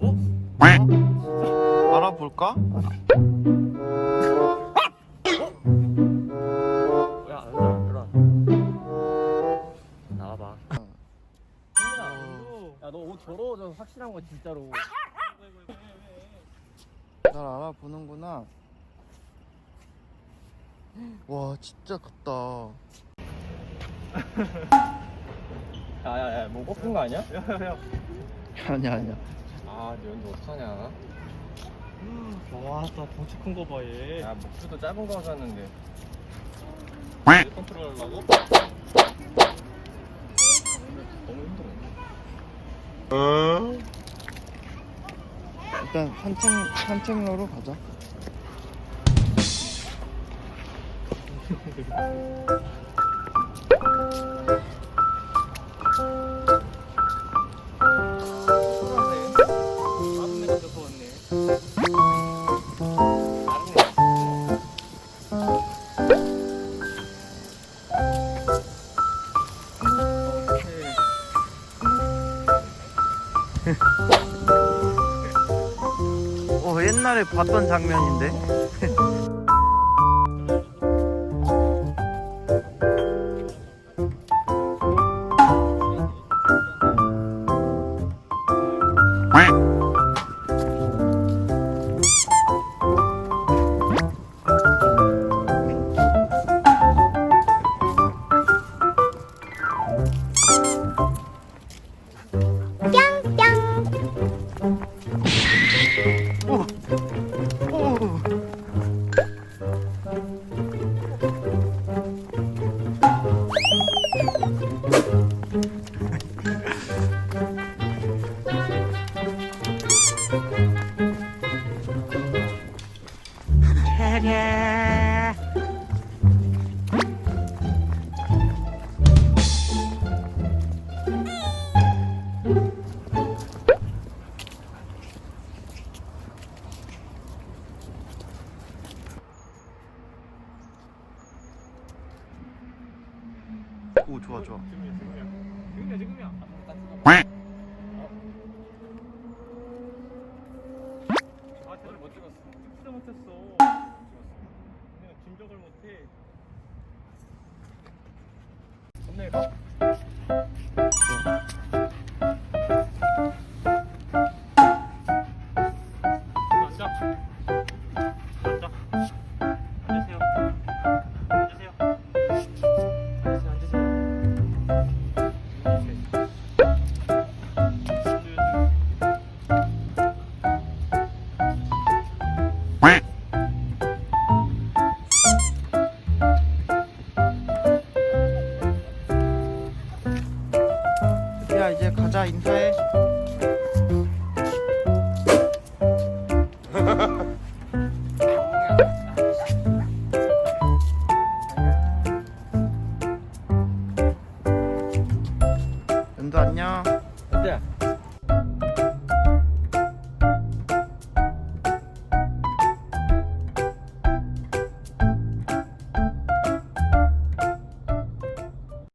어? 알아볼까? 야. 나와봐. 야, 너 옷 더러워져 확실한 거 진짜로. 날 알아보는구나. 와, 진짜 크다. 야야야, 뭐 뽑힌 거 아니야? 야야야. 아니야, 아니야. 아, 너 연주 어떡하냐? 와, 나 덩치 큰 거 봐, 얘. 야, 목줄도 짧은 거 하셨는데. 컨트롤 하려고? 너무 힘들어. 일단 산책, 산책로로 가자. 어, 옛날에 봤던 장면인데? 오! 오, 좋아, 좋아. 지금이야, 지금이야. 아, 찍지도 못했어. 내가 진정을 못해. 오늘 가. 시작. 이제 가자 인사해. 연두 안녕.